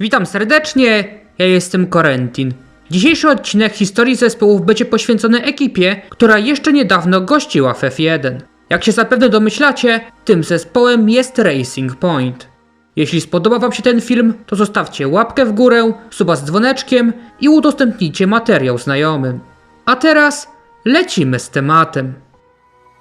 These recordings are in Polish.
Witam serdecznie, ja jestem Korentin. Dzisiejszy odcinek historii zespołów będzie poświęcony ekipie, która jeszcze niedawno gościła w F1. Jak się zapewne domyślacie, tym zespołem jest Racing Point. Jeśli spodoba Wam się ten film, to zostawcie łapkę w górę, suba z dzwoneczkiem i udostępnijcie materiał znajomym. A teraz lecimy z tematem.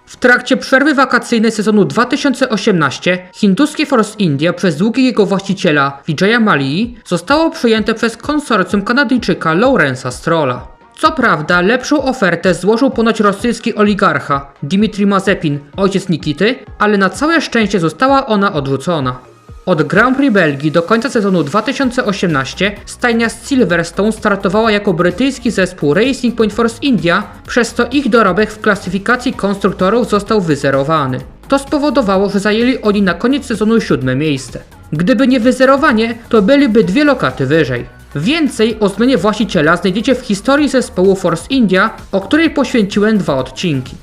W trakcie przerwy wakacyjnej sezonu 2018 hinduskie Force India przez długi jego właściciela Vijaya Mallii zostało przejęte przez konsorcjum Kanadyjczyka Lawrence'a Strolla. Co prawda lepszą ofertę złożył ponoć rosyjski oligarcha Dmitry Mazepin, ojciec Nikity, ale na całe szczęście została ona odrzucona. Od Grand Prix Belgii do końca sezonu 2018 stajnia z Silverstone startowała jako brytyjski zespół Racing Point Force India, przez co ich dorobek w klasyfikacji konstruktorów został wyzerowany. To spowodowało, że zajęli oni na koniec sezonu siódme miejsce. Gdyby nie wyzerowanie, to byliby dwie lokaty wyżej. Więcej o zmianie właściciela znajdziecie w historii zespołu Force India, o której poświęciłem dwa odcinki.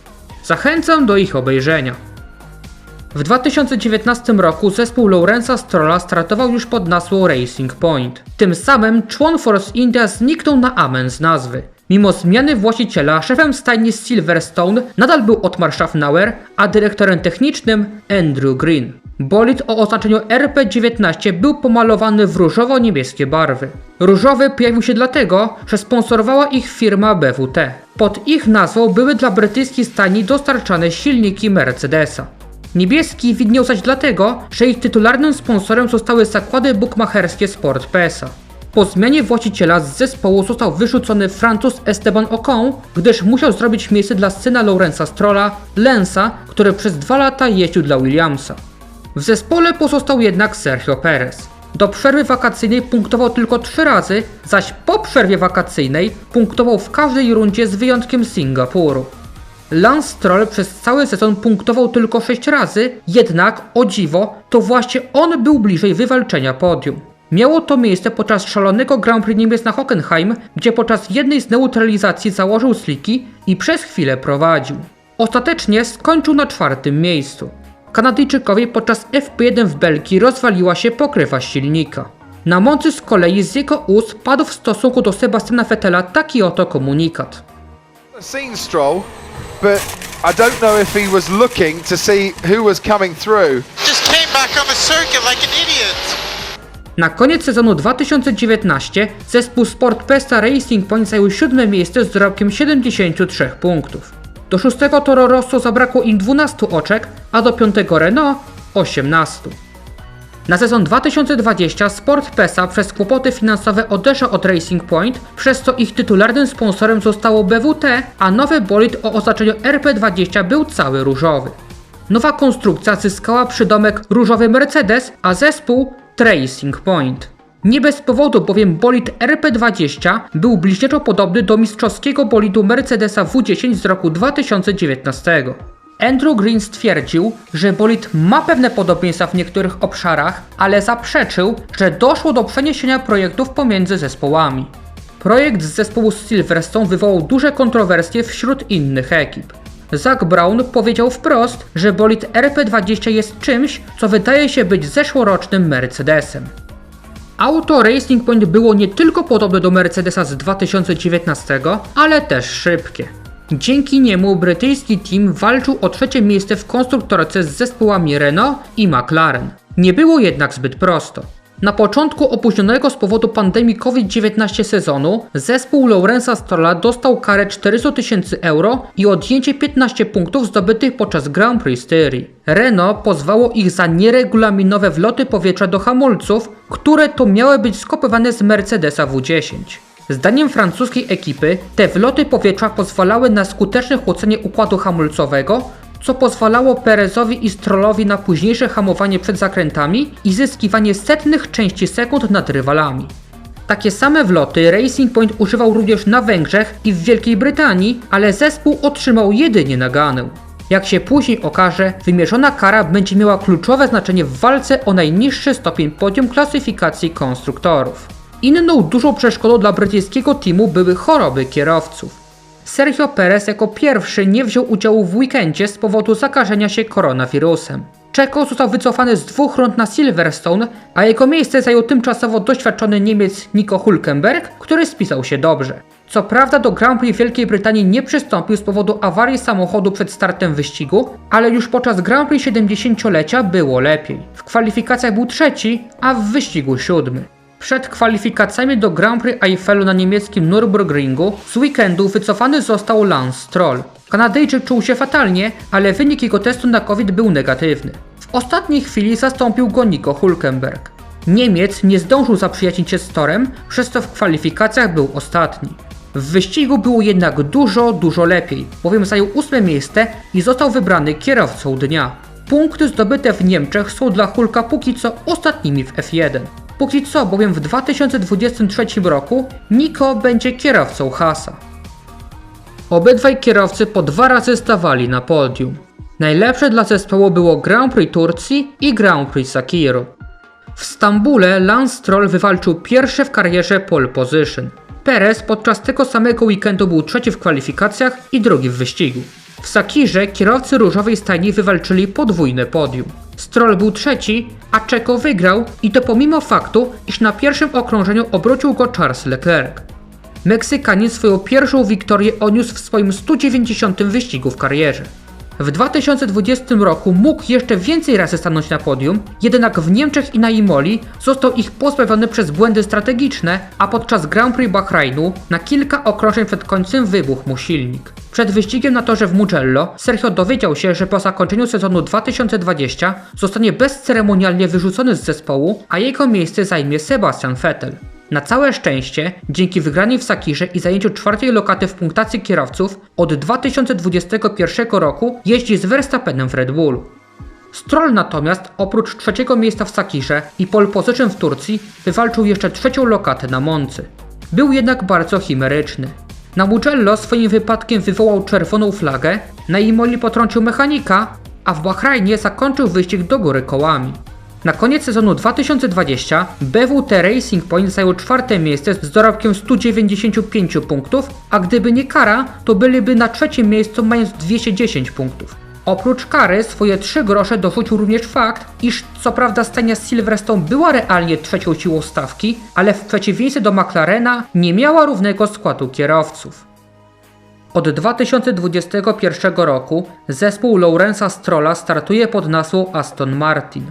Zachęcam do ich obejrzenia. W 2019 roku zespół Lawrence'a Strolla startował już pod nazwą Racing Point. Tym samym człon Force India zniknął na amen z nazwy. Mimo zmiany właściciela, szefem stajni Silverstone nadal był Otmar Schaffnauer, a dyrektorem technicznym Andrew Green. Bolid o oznaczeniu RP19 był pomalowany w różowo-niebieskie barwy. Różowy pojawił się dlatego, że sponsorowała ich firma BWT. Pod ich nazwą były dla brytyjskiej stajni dostarczane silniki Mercedesa. Niebieski widniał zaś dlatego, że ich tytularnym sponsorem zostały zakłady bukmacherskie Sport PESA. Po zmianie właściciela z zespołu został wyrzucony Francuz Esteban Ocon, gdyż musiał zrobić miejsce dla syna Lawrence'a Strolla, Lensa, który przez dwa lata jeździł dla Williamsa. W zespole pozostał jednak Sergio Perez. Do przerwy wakacyjnej punktował tylko trzy razy, zaś po przerwie wakacyjnej punktował w każdej rundzie z wyjątkiem Singapuru. Lance Stroll przez cały sezon punktował tylko 6 razy, jednak, o dziwo, to właśnie on był bliżej wywalczenia podium. Miało to miejsce podczas szalonego Grand Prix Niemiec na Hockenheim, gdzie podczas jednej z neutralizacji założył sliki i przez chwilę prowadził. Ostatecznie skończył na czwartym miejscu. Kanadyjczykowi podczas FP1 w Belgii rozwaliła się pokrywa silnika. Na mocy z kolei z jego ust padł w stosunku do Sebastiana Vettela taki oto komunikat. Seen Stroll, but I don't know if he was looking to see who was coming through. Just came back on the circuit like an idiot. Na koniec sezonu 2019 zespół Sport Pesta Racing Point zajął siódme miejsce z dorobkiem 73 punktów. Do szóstego Toro Rosso zabrakło im 12 oczek, a do piątego Renault 18. Na sezon 2020 Sport PESA przez kłopoty finansowe odeszła od Racing Point, przez co ich tytularnym sponsorem zostało BWT, a nowy bolid o oznaczeniu RP20 był cały różowy. Nowa konstrukcja zyskała przydomek różowy Mercedes, a zespół Tracing Point. Nie bez powodu bowiem bolid RP20 był bliźniaczo podobny do mistrzowskiego bolidu Mercedesa W10 z roku 2019. Andrew Green stwierdził, że bolid ma pewne podobieństwa w niektórych obszarach, ale zaprzeczył, że doszło do przeniesienia projektów pomiędzy zespołami. Projekt z zespołu Silverstone wywołał duże kontrowersje wśród innych ekip. Zach Brown powiedział wprost, że bolid RP20 jest czymś, co wydaje się być zeszłorocznym Mercedesem. Auto Racing Point było nie tylko podobne do Mercedesa z 2019, ale też szybkie. Dzięki niemu brytyjski team walczył o trzecie miejsce w konstruktorce z zespołami Renault i McLaren. Nie było jednak zbyt prosto. Na początku opóźnionego z powodu pandemii COVID-19 sezonu zespół Lawrence'a Strolla dostał karę 400 tysięcy euro i odjęcie 15 punktów zdobytych podczas Grand Prix Styrii. Renault pozwało ich za nieregulaminowe wloty powietrza do hamulców, które to miały być skopiowane z Mercedesa W10. Zdaniem francuskiej ekipy te wloty powietrza pozwalały na skuteczne chłodzenie układu hamulcowego, co pozwalało Perezowi i Strollowi na późniejsze hamowanie przed zakrętami i zyskiwanie setnych części sekund nad rywalami. Takie same wloty Racing Point używał również na Węgrzech i w Wielkiej Brytanii, ale zespół otrzymał jedynie naganę. Jak się później okaże, wymierzona kara będzie miała kluczowe znaczenie w walce o najniższy stopień podium klasyfikacji konstruktorów. Inną dużą przeszkodą dla brytyjskiego teamu były choroby kierowców. Sergio Perez jako pierwszy nie wziął udziału w weekendzie z powodu zakażenia się koronawirusem. Czeko został wycofany z dwóch rund na Silverstone, a jego miejsce zajął tymczasowo doświadczony Niemiec Nico Hulkenberg, który spisał się dobrze. Co prawda do Grand Prix Wielkiej Brytanii nie przystąpił z powodu awarii samochodu przed startem wyścigu, ale już podczas Grand Prix 70-lecia było lepiej. W kwalifikacjach był trzeci, a w wyścigu siódmy. Przed kwalifikacjami do Grand Prix Eiffelu na niemieckim Nürburgringu z weekendu wycofany został Lance Stroll. Kanadyjczyk czuł się fatalnie, ale wynik jego testu na COVID był negatywny. W ostatniej chwili zastąpił go Nico Hulkenberg. Niemiec nie zdążył zaprzyjaźnić się z Torem, przez co w kwalifikacjach był ostatni. W wyścigu było jednak dużo, dużo lepiej, bowiem zajął ósme miejsce i został wybrany kierowcą dnia. Punkty zdobyte w Niemczech są dla Hulka póki co ostatnimi w F1. Póki co, bowiem w 2023 roku Nico będzie kierowcą Hasa. Obydwaj kierowcy po dwa razy stawali na podium. Najlepsze dla zespołu było Grand Prix Turcji i Grand Prix Sakiru. W Stambule Lance Stroll wywalczył pierwsze w karierze pole position. Perez podczas tego samego weekendu był trzeci w kwalifikacjach i drugi w wyścigu. W Sakirze kierowcy różowej stajni wywalczyli podwójne podium. Stroll był trzeci, a Czeko wygrał i to pomimo faktu, iż na pierwszym okrążeniu obrócił go Charles Leclerc. Meksykanin swoją pierwszą wiktorię odniósł w swoim 190 wyścigu w karierze. W 2020 roku mógł jeszcze więcej razy stanąć na podium, jednak w Niemczech i na Imoli został ich pozbawiony przez błędy strategiczne, a podczas Grand Prix Bahrainu na kilka okrążeń przed końcem wybuchł mu silnik. Przed wyścigiem na torze w Mugello Sergio dowiedział się, że po zakończeniu sezonu 2020 zostanie bezceremonialnie wyrzucony z zespołu, a jego miejsce zajmie Sebastian Vettel. Na całe szczęście, dzięki wygranej w Sakirze i zajęciu czwartej lokaty w punktacji kierowców, od 2021 roku jeździ z Verstappenem w Red Bullu. Stroll natomiast, oprócz trzeciego miejsca w Sakirze i pole position w Turcji, wywalczył jeszcze trzecią lokatę na Moncy. Był jednak bardzo chimeryczny. Na Mugello swoim wypadkiem wywołał czerwoną flagę, na Imoli potrącił mechanika, a w Bahrajnie zakończył wyścig do góry kołami. Na koniec sezonu 2020 BWT Racing Point zajął czwarte miejsce z dorobkiem 195 punktów, a gdyby nie kara, to byliby na trzecim miejscu mając 210 punktów. Oprócz kary swoje 3 grosze dorzucił również fakt, iż co prawda stajnia z Silverstone była realnie trzecią siłą stawki, ale w przeciwieństwie do McLarena nie miała równego składu kierowców. Od 2021 roku zespół Lawrence'a Strolla startuje pod nazwą Aston Martin.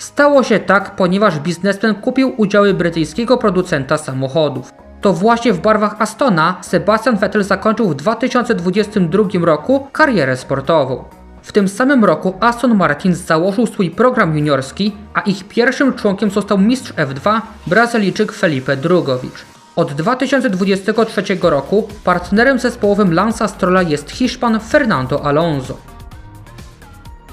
Stało się tak, ponieważ biznesmen kupił udziały brytyjskiego producenta samochodów. To właśnie w barwach Astona Sebastian Vettel zakończył w 2022 roku karierę sportową. W tym samym roku Aston Martin założył swój program juniorski, a ich pierwszym członkiem został mistrz F2 Brazylijczyk Felipe Drugowicz. Od 2023 roku partnerem zespołowym Lance'a Strolla jest Hiszpan Fernando Alonso.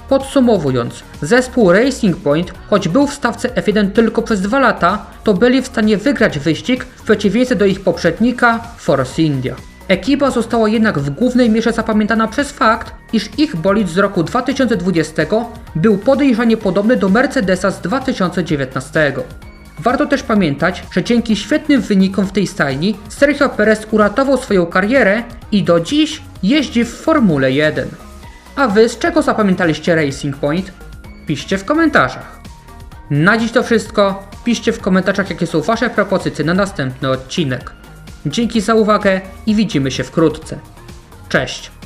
Podsumowując, zespół Racing Point, choć był w stawce F1 tylko przez dwa lata, to byli w stanie wygrać wyścig w przeciwieństwie do ich poprzednika Force India. Ekipa została jednak w głównej mierze zapamiętana przez fakt, iż ich bolid z roku 2020 był podejrzanie podobny do Mercedesa z 2019. Warto też pamiętać, że dzięki świetnym wynikom w tej stajni Sergio Perez uratował swoją karierę i do dziś jeździ w Formule 1. A wy z czego zapamiętaliście Racing Point? Piszcie w komentarzach. Na dziś to wszystko. Piszcie w komentarzach, jakie są wasze propozycje na następny odcinek. Dzięki za uwagę i widzimy się wkrótce. Cześć!